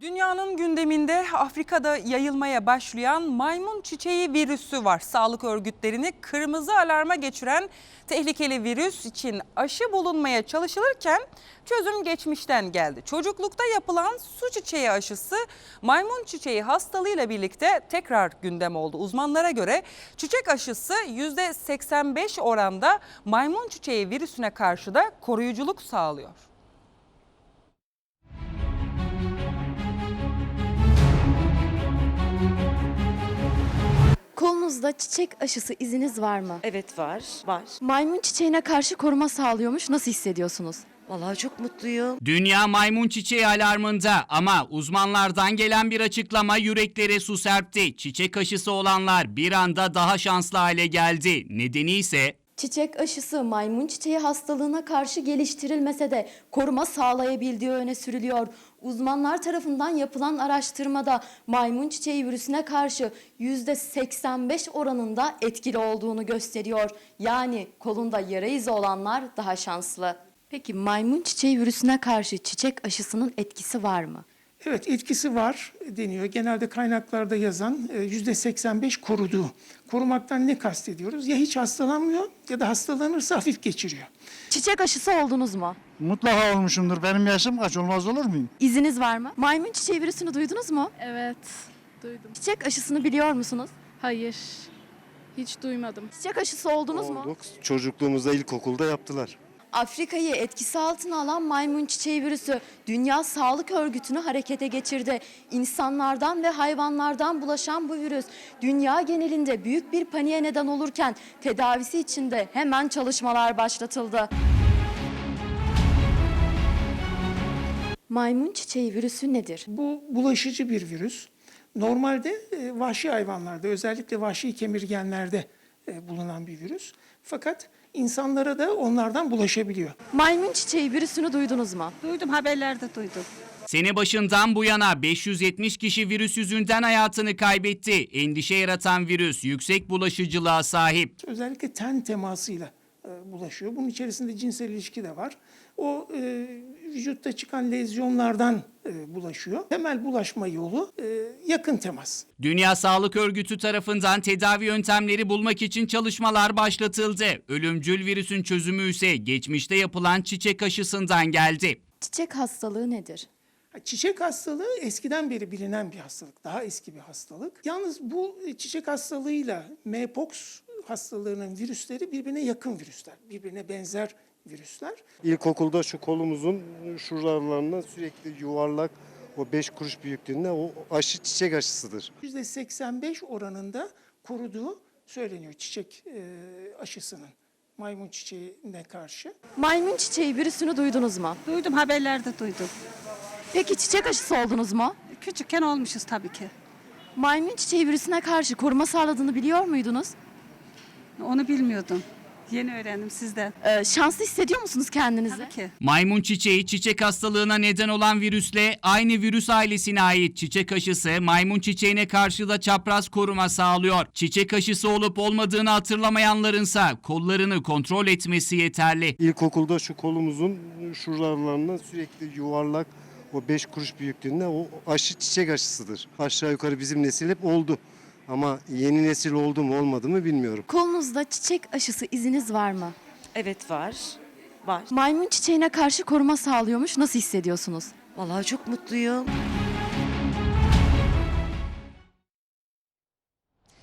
Dünyanın gündeminde Afrika'da yayılmaya başlayan maymun çiçeği virüsü var. Sağlık örgütlerini kırmızı alarma geçiren tehlikeli virüs için aşı bulunmaya çalışılırken çözüm geçmişten geldi. Çocuklukta yapılan su çiçeği aşısı maymun çiçeği hastalığıyla birlikte tekrar gündem oldu. Uzmanlara göre çiçek aşısı %85 oranda maymun çiçeği virüsüne karşı da koruyuculuk sağlıyor. Kolunuzda çiçek aşısı iziniz var mı? Evet var, var. Maymun çiçeğine karşı koruma sağlıyormuş. Nasıl hissediyorsunuz? Vallahi çok mutluyum. Dünya maymun çiçeği alarmında ama uzmanlardan gelen bir açıklama yüreklere su serpti. Çiçek aşısı olanlar bir anda daha şanslı hale geldi. Nedeni ise Çiçek aşısı maymun çiçeği hastalığına karşı geliştirilmese de koruma sağlayabildiği öne sürülüyor. Uzmanlar tarafından yapılan araştırmada maymun çiçeği virüsüne karşı %85 oranında etkili olduğunu gösteriyor. Yani kolunda yara izi olanlar daha şanslı. Peki maymun çiçeği virüsüne karşı çiçek aşısının etkisi var mı? Evet etkisi var deniyor. Genelde kaynaklarda yazan e, yüzde 85 koruduğu. Korumaktan ne kastediyoruz? Ya hiç hastalanmıyor ya da hastalanırsa hafif geçiriyor. Çiçek aşısı oldunuz mu? Mutlaka olmuşumdur. Benim yaşım kaç olmaz olur muyum? İziniz var mı? Maymun çiçeği virüsünü duydunuz mu? Evet, duydum. Çiçek aşısını biliyor musunuz? Hayır, hiç duymadım. Çiçek aşısı oldunuz mu? Olduk. Çocukluğumuzda ilkokulda yaptılar. Afrika'yı etkisi altına alan maymun çiçeği virüsü Dünya Sağlık Örgütü'nü harekete geçirdi. İnsanlardan ve hayvanlardan bulaşan bu virüs dünya genelinde büyük bir paniğe neden olurken tedavisi için de hemen çalışmalar başlatıldı. Maymun çiçeği virüsü nedir? Bu bulaşıcı bir virüs. Normalde e, vahşi hayvanlarda özellikle vahşi kemirgenlerde e, bulunan bir virüs. Fakat insanlara da onlardan bulaşabiliyor. Maymun çiçeği virüsünü duydunuz mu? Duydum haberlerde duydum. sene başından bu yana 570 kişi virüs yüzünden hayatını kaybetti. Endişe yaratan virüs yüksek bulaşıcılığa sahip. Özellikle ten temasıyla bulaşıyor. Bunun içerisinde cinsel ilişki de var. O e, vücutta çıkan lezyonlardan e, bulaşıyor. Temel bulaşma yolu e, yakın temas. Dünya Sağlık Örgütü tarafından tedavi yöntemleri bulmak için çalışmalar başlatıldı. Ölümcül virüsün çözümü ise geçmişte yapılan çiçek aşısından geldi. Çiçek hastalığı nedir? Çiçek hastalığı eskiden beri bilinen bir hastalık. Daha eski bir hastalık. Yalnız bu çiçek hastalığıyla Mpox hastalığının virüsleri birbirine yakın virüsler. Birbirine benzer virüsler. İlkokulda şu kolumuzun şuralarından sürekli yuvarlak o 5 kuruş büyüklüğünde o aşı çiçek aşısıdır. %85 oranında koruduğu söyleniyor çiçek e, aşısının maymun çiçeğine karşı. Maymun çiçeği virüsünü duydunuz mu? Duydum haberlerde duydum. Peki çiçek aşısı oldunuz mu? Küçükken olmuşuz tabii ki. Maymun çiçeği virüsüne karşı koruma sağladığını biliyor muydunuz? Onu bilmiyordum. Yeni öğrendim sizden. Ee, şanslı hissediyor musunuz kendinizi? Tabii ki. Maymun çiçeği çiçek hastalığına neden olan virüsle aynı virüs ailesine ait çiçek aşısı maymun çiçeğine karşı da çapraz koruma sağlıyor. Çiçek aşısı olup olmadığını hatırlamayanlarınsa kollarını kontrol etmesi yeterli. İlkokulda şu kolumuzun şuralarından sürekli yuvarlak o 5 kuruş büyüklüğünde o aşı çiçek aşısıdır. Aşağı yukarı bizim nesil hep oldu. Ama yeni nesil oldu mu olmadı mı bilmiyorum. Kolunuzda çiçek aşısı iziniz var mı? Evet var, var. Maymun çiçeğine karşı koruma sağlıyormuş. Nasıl hissediyorsunuz? Vallahi çok mutluyum.